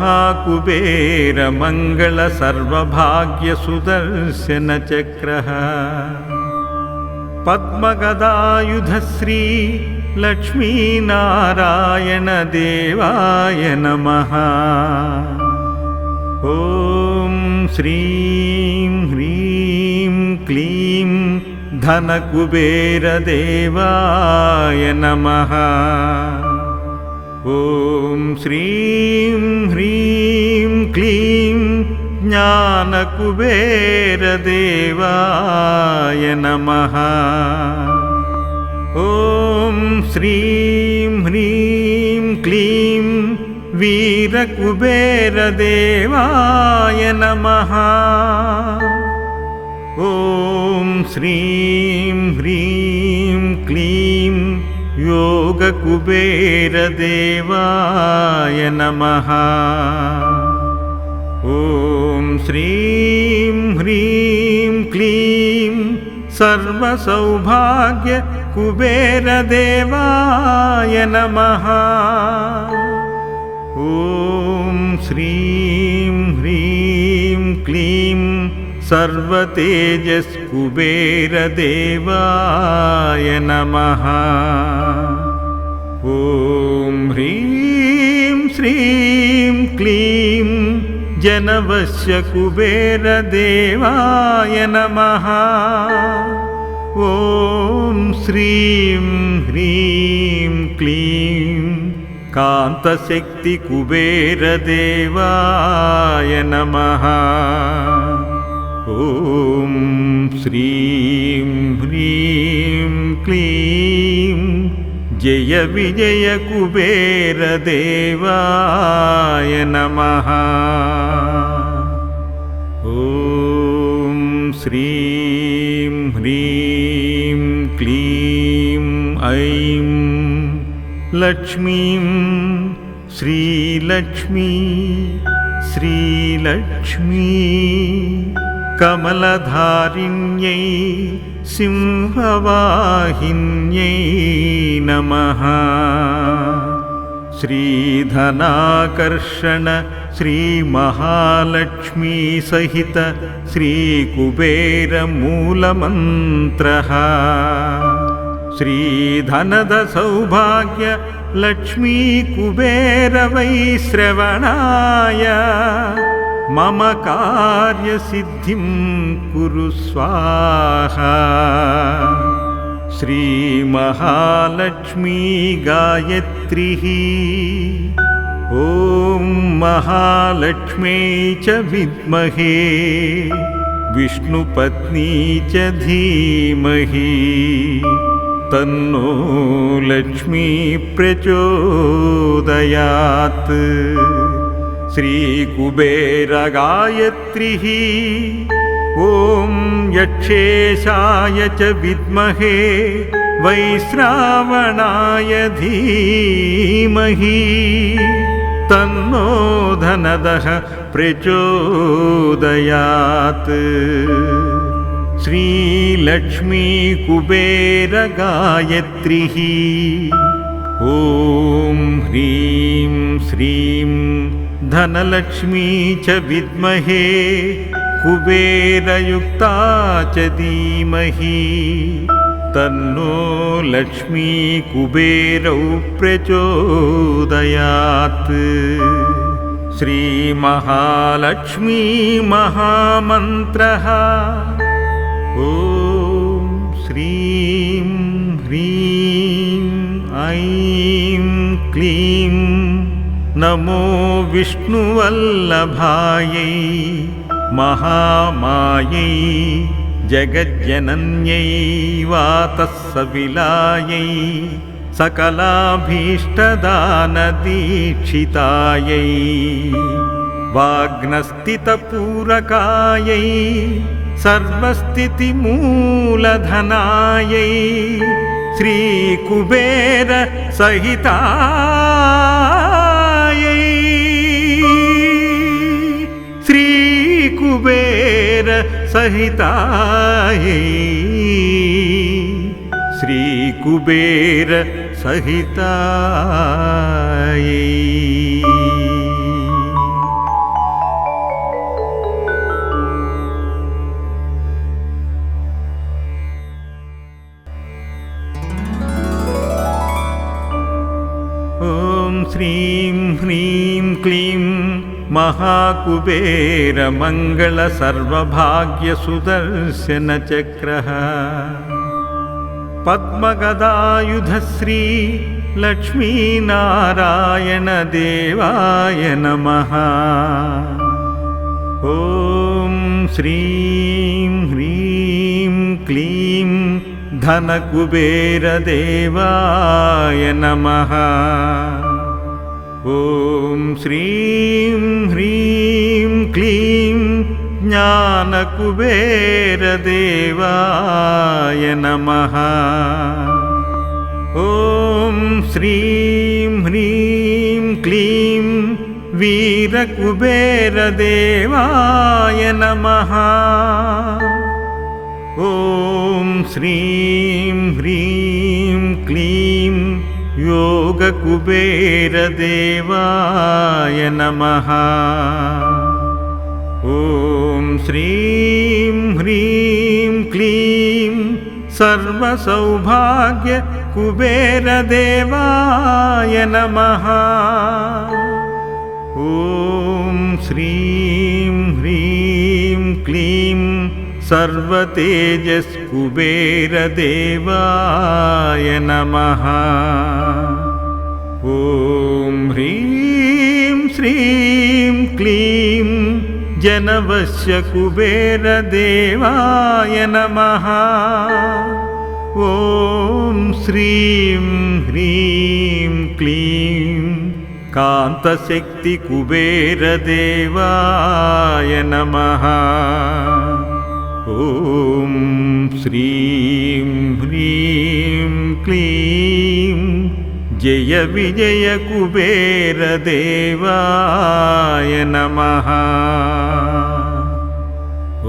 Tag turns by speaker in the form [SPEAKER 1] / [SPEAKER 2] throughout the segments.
[SPEAKER 1] महाकुबेरमङ्गलसर्वभाग्यसुदर्शनचक्रः। पद्मगदायुधश्री लक्ष्मीनारायणदेवाय नमः। ॐ श्रीं ह्रीं क्लीं धनकुबेरदेवाय नमः ॐ श्रीं ह्रीं क्लीं ज्ञानकुबेरदेवाय नमः। ॐ श्रीं ह्रीं क्लीं वीरकुबेरदेवाय नमः। ॐ श्रीं ह्रीं क्लीं योगकुबेरदेवाय नमः। ॐ श्रीं ह्रीं क्लीं सर्वसौभाग्यकुबेरदेवाय नमः। ॐ श्रीं ह्रीं क्लीं सर्वतेजस्कुबेरदेवाय नमः। ॐ ह्रीं श्रीं क्लीं जनवश्यकुबेरदेवाय नमः। ॐ श्रीं ह्रीं क्लीं कान्तशक्तिकुबेरदेवाय नमः ॐ श्रीं ह्रीं क्लीं। जय विजयकुबेरदेवाय नमः। ॐ श्रीं ह्रीं क्लीं ऐं लक्ष्मीं श्रीलक्ष्मी श्रीलक्ष्मी कमलधारिण्यै सिंहवाहिन्यै नमः। श्रीधनाकर्षण श्रीमहालक्ष्मीसहित श्रीकुबेरमूलमन्त्रः। श्रीधनद सौभाग्य लक्ष्मीकुबेरवैश्रवणाय मम कार्यसिद्धिं कुरु स्वाहा। श्रीमहालक्ष्मी गायत्रिः ॐ महालक्ष्मी च विद्महे। विष्णुपत्नी च धीमहि। तन्नो लक्ष्मी प्रचोदयात् श्रीकुबेरगायत्रिः। ॐ यक्षेशाय च विद्महे वैश्रावणाय धीमहि। तन्नो धनदः प्रचोदयात्। श्रीलक्ष्मीकुबेरगायत्रिः। ॐ ह्रीं श्रीं धनलक्ष्मी च विद्महे कुबेरयुक्ता च धीमहि। तन्नो लक्ष्मी कुबेरौ प्रचोदयात्। श्रीमहालक्ष्मी महामन्त्रः ॐ श्रीं ह्रीं ऐं क्लीं नमो विष्णुवल्लभायै महामायै जगज्जनन्यै वातस्सविलायै सकलाभीष्टदानदीक्षितायै वाग्नस्थितपूरकायै सर्वस्थितिमूलधनायै श्रीकुबेर कुबेर सहिता श्री कुबेर महाकुबेरमङ्गलसर्वभाग्यसुदर्शनचक्रः पद्मगदायुधश्री लक्ष्मीनारायणदेवाय नमः ॐ श्रीं ह्रीं क्लीं धनकुबेरदेवाय नमः ॐ श्रीं ह्रीं क्लीं ज्ञानकुबेरदेवाय नमः। ॐ श्रीं ह्रीं क्लीं वीरकुबेरदेवाय नमः। ॐ श्रीं ह्रीं क्लीं योगकुबेरदेवाय नमः। ॐ श्रीं ह्रीं क्लीं सर्वसौभाग्यकुबेरदेवाय नमः। ॐ श्रीं ह्रीं क्लीं सर्वतेजस्कुबेरदेवाय नमः ॐ ह्रीं श्रीं क्लीं जनवश्यकुबेरदेवाय नमः। ॐ श्रीं ह्रीं क्लीं कान्तशक्तिकुबेरदेवाय नमः। ॐ श्रीं ह्रीं क्लीं जय विजयकुबेरदेवाय नमः।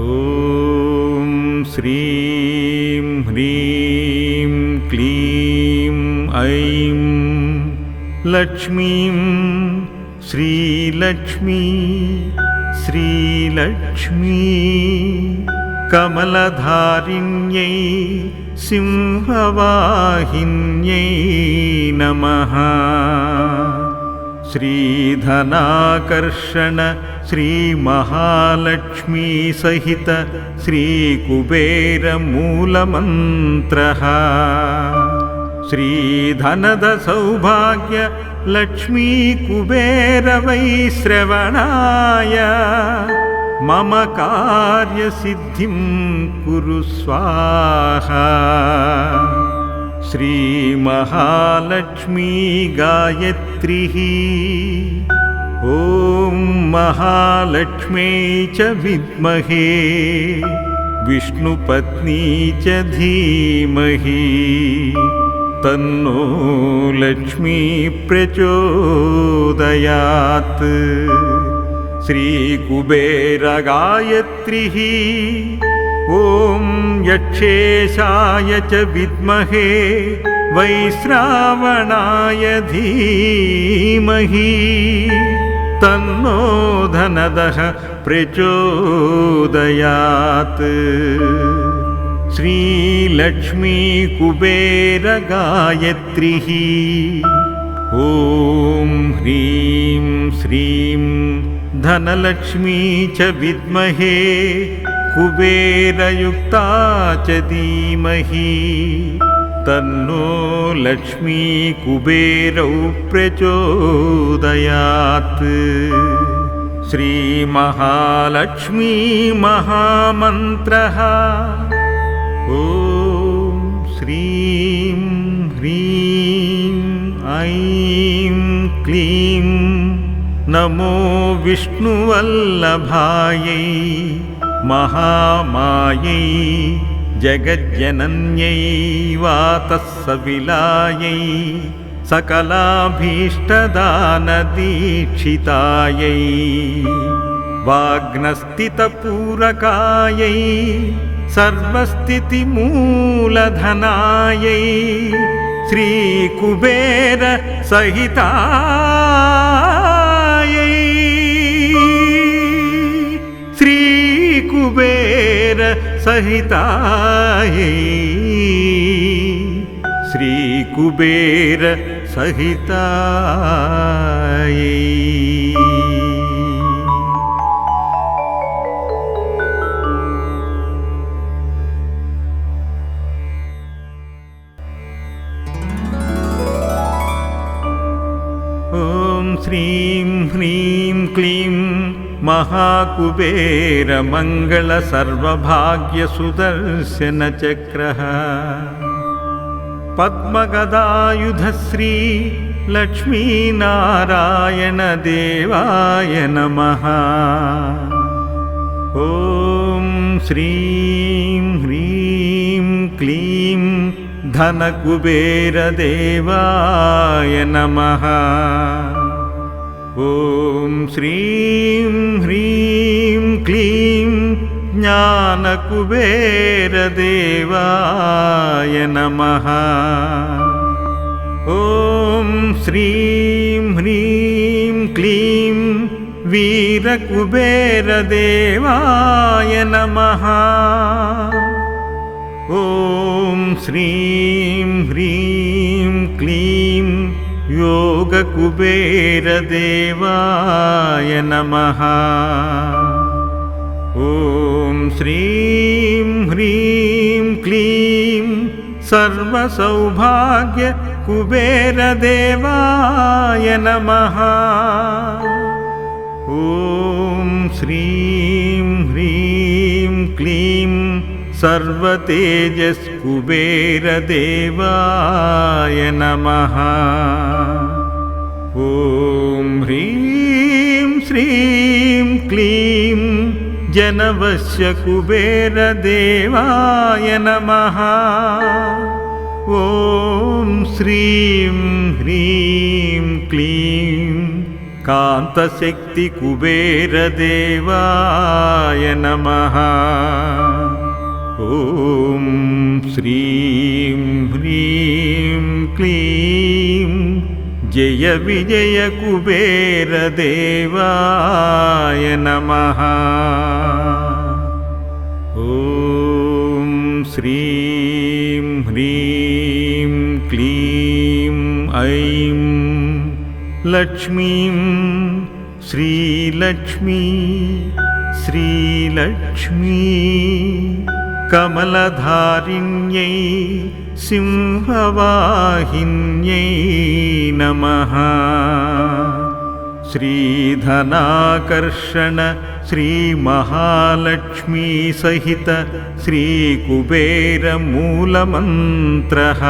[SPEAKER 1] ॐ श्रीं ह्रीं क्लीं ऐं लक्ष्मीं श्रीलक्ष्मी श्रीलक्ष्मी कमलधारिण्यै सिंहवाहिन्यै नमः। श्रीधनाकर्षण श्रीमहालक्ष्मीसहित श्रीकुबेरमूलमन्त्रः। श्रीधनद सौभाग्य लक्ष्मीकुबेरवैश्रवणाय। मम कार्यसिद्धिं कुरु स्वाहा श्रीमहालक्ष्मी गायत्रिः ॐ महालक्ष्मी च विद्महे विष्णुपत्नी च धीमहि। तन्नो लक्ष्मी प्रचोदयात्। श्रीकुबेरगायत्रिः ॐ यक्षेशाय च विद्महे वैश्रावणाय धीमहि तन्नो धनदः प्रचोदयात्। श्रीलक्ष्मीकुबेरगायत्रिः। ॐ ह्रीं श्रीं धनलक्ष्मी च विद्महे कुबेरयुक्ता च धीमहि तन्नो लक्ष्मी कुबेरौ प्रचोदयात्। श्रीमहालक्ष्मी महामन्त्रः। ॐ श्रीं ह्रीं ऐं क्लीं। नमो विष्णुवल्लभायै महामायै जगज्जनन्यै वातस्सविलायै सकलाभीष्टदानदीक्षितायै वाग्नस्थितपूरकायै सर्वस्थितिमूलधनायै श्रीकुबेर सहितायै। श्रीकुबेर ॐ श्रीं ह्रीं क्लीं महाकुबेरमङ्गलसर्वभाग्यसुदर्शनचक्रः पद्मगदायुधश्री लक्ष्मीनारायणदेवाय नमः ॐ श्रीं ह्रीं क्लीं धनकुबेरदेवाय नमः ॐ श्रीं ह्रीं क्लीं ज्ञानकुबेरदेवाय नमः। ॐ श्रीं ह्रीं क्लीं वीरकुबेरदेवाय नमः। ॐ श्रीं ह्रीं क्लीं योगकुबेरदेवाय नमः। ॐ श्रीं ह्रीं क्लीं सर्वसौभाग्यकुबेरदेवाय नमः। ॐ श्रीं ह्रीं क्लीं सर्वतेजस्कुबेरदेवाय नमः ॐ ह्रीं श्रीं क्लीं जनवश्यकुबेरदेवाय नमः। ॐ श्रीं ह्रीं क्लीं कान्तशक्तिकुबेरदेवाय नमः। ॐ श्रीं ह्रीं क्लीं जय विजयकुबेरदेवाय नमः। ॐ श्रीं ह्रीं क्लीं ऐं लक्ष्मीं श्रीलक्ष्मी श्रीलक्ष्मी कमलधारिण्यै सिंहवाहिन्यै नमः। श्रीधनाकर्षण श्रीमहालक्ष्मीसहित श्रीकुबेरमूलमन्त्रः।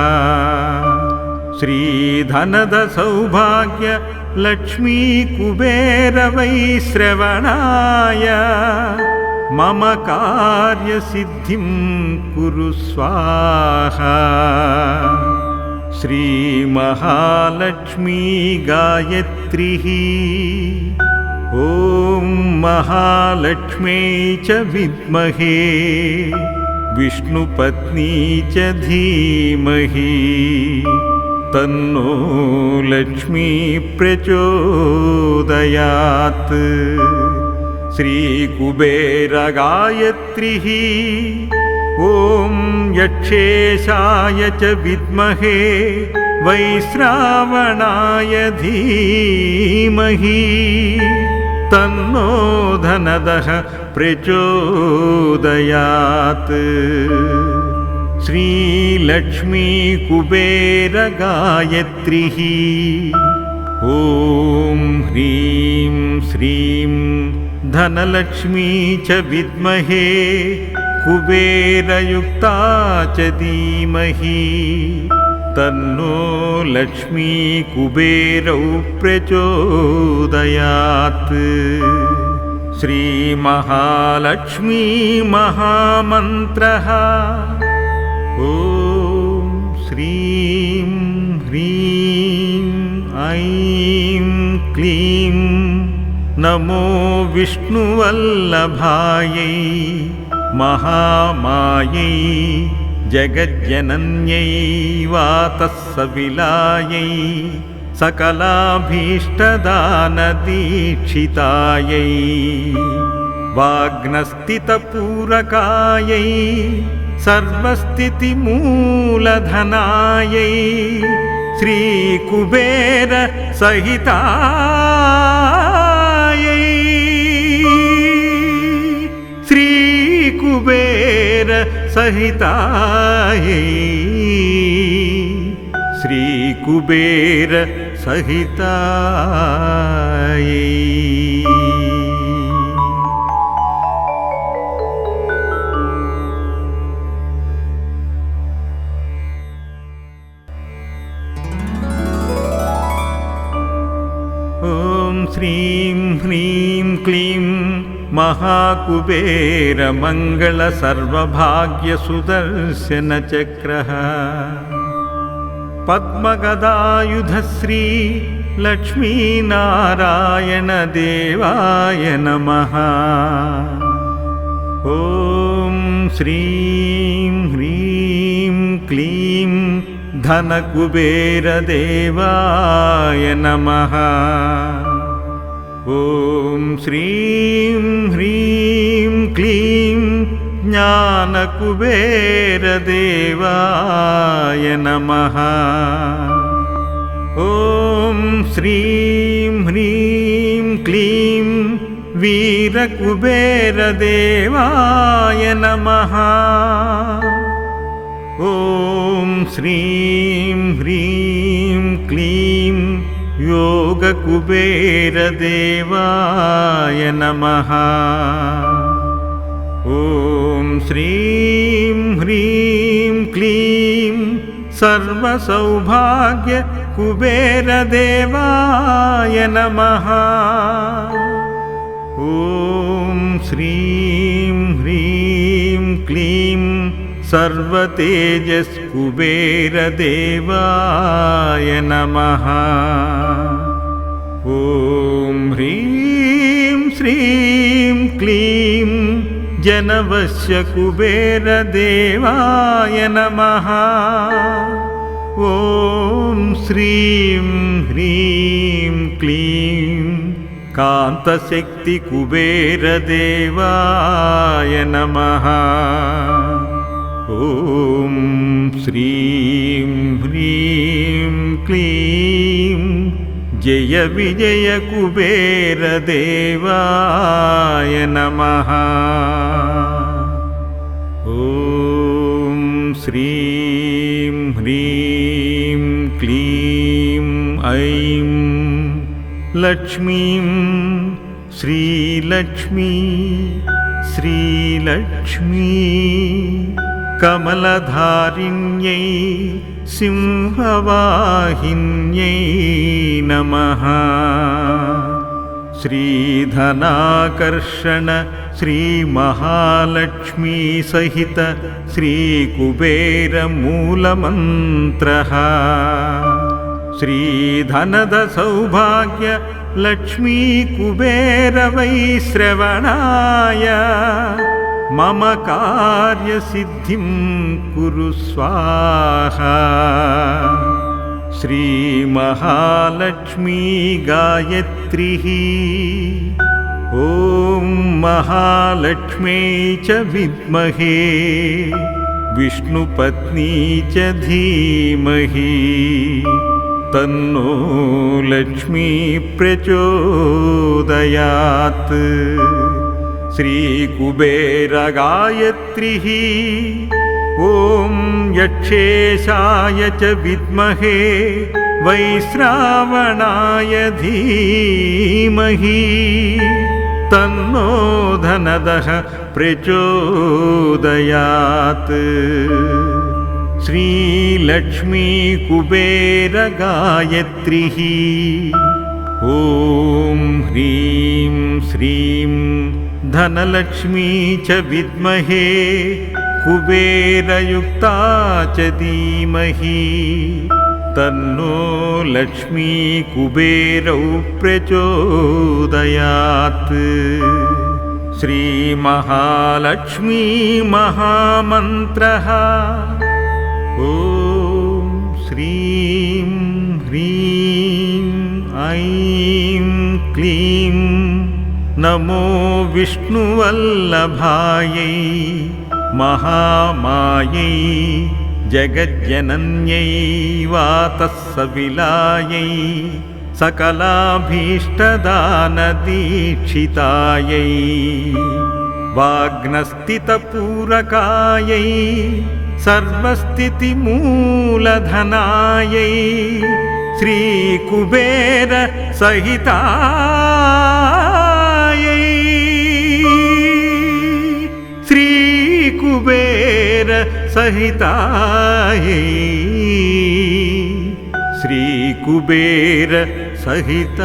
[SPEAKER 1] श्रीधनद सौभाग्य लक्ष्मीकुबेरवैश्रवणाय मम कार्यसिद्धिं कुरु स्वाहा। श्रीमहालक्ष्मी गायत्रिः ॐ महालक्ष्मी च विद्महे। विष्णुपत्नी च धीमहि। तन्नो लक्ष्मी प्रचोदयात् श्रीकुबेरगायत्रिः। ॐ यक्षेशाय च विद्महे वैश्रावणाय धीमहि। तन्नो धनदः प्रचोदयात्। श्रीलक्ष्मीकुबेरगायत्रिः। ॐ ह्रीं श्रीं धनलक्ष्मी च विद्महे कुबेरयुक्ता च धीमहि। तन्नो लक्ष्मी कुबेरौ प्रचोदयात्। श्रीमहालक्ष्मी महामन्त्रः ॐ श्रीं ह्रीं ऐं क्लीं नमो विष्णुवल्लभायै महामायै जगज्जनन्यै वातस्सविलायै सकलाभीष्टदानदीक्षितायै वाग्नस्थितपूरकायै सर्वस्थितिमूलधनायै श्रीकुबेर सहितायै। श्रीकुबेर सहितायै ॐ श्रीं ह्रीं महाकुबेरमङ्गलसर्वभाग्यसुदर्शनचक्रः पद्मगदायुधश्री लक्ष्मीनारायणदेवाय नमः ॐ श्रीं ह्रीं क्लीं धनकुबेरदेवाय नमः ॐ श्रीं ह्रीं क्लीं ज्ञानकुबेरदेवाय नमः। ॐ श्रीं ह्रीं क्लीं वीरकुबेरदेवाय नमः। ॐ श्रीं ह्रीं क्लीं योगकुबेरदेवाय नमः। ॐ श्रीं ह्रीं क्लीं सर्वसौभाग्यकुबेरदेवाय नमः। ॐ श्रीं ह्रीं क्लीं सर्वतेजस्कुबेरदेवाय नमः। ॐ ह्रीं श्रीं क्लीं जनवश्यकुबेरदेवाय नमः। ॐ श्रीं ह्रीं क्लीं कान्तशक्तिकुबेरदेवाय नमः ॐ श्रीं ह्रीं क्लीं जय विजयकुबेरदेवाय नमः। ॐ श्रीं ह्रीं क्लीं ऐं लक्ष्मीं श्रीलक्ष्मी श्रीलक्ष्मी कमलधारिण्यै सिंहवाहिन्यै नमः। श्रीधनाकर्षण श्रीमहालक्ष्मीसहित श्रीकुबेरमूलमन्त्रः। श्रीधनद सौभाग्य लक्ष्मीकुबेरवैश्रवणाय मम कार्यसिद्धिं कुरु स्वाहा। श्रीमहालक्ष्मी गायत्रिः ॐ महालक्ष्मी च विद्महे। विष्णुपत्नी च धीमहि। तन्नो लक्ष्मी प्रचोदयात् श्रीकुबेरगायत्रिः। ॐ यक्षेशाय च विद्महे वैश्रावणाय धीमहि। तन्नो धनदः प्रचोदयात्। श्रीलक्ष्मीकुबेरगायत्रिः। ॐ ह्रीं श्रीं धनलक्ष्मी च विद्महे कुबेरयुक्ता च धीमहि। तन्नो लक्ष्मी कुबेरौ प्रचोदयात्। श्रीमहालक्ष्मी महामन्त्रः ॐ श्रीं ह्रीं ऐं क्लीं नमो विष्णुवल्लभायै महामायै जगज्जनन्यै वातः सविलायै सकलाभीष्टदानदीक्षितायै वाग्नस्थितपूरकायै सर्वस्थितिमूलधनायै श्रीकुबेर श्रीकुबेर सहितायै। श्रीकुबेर सहितायै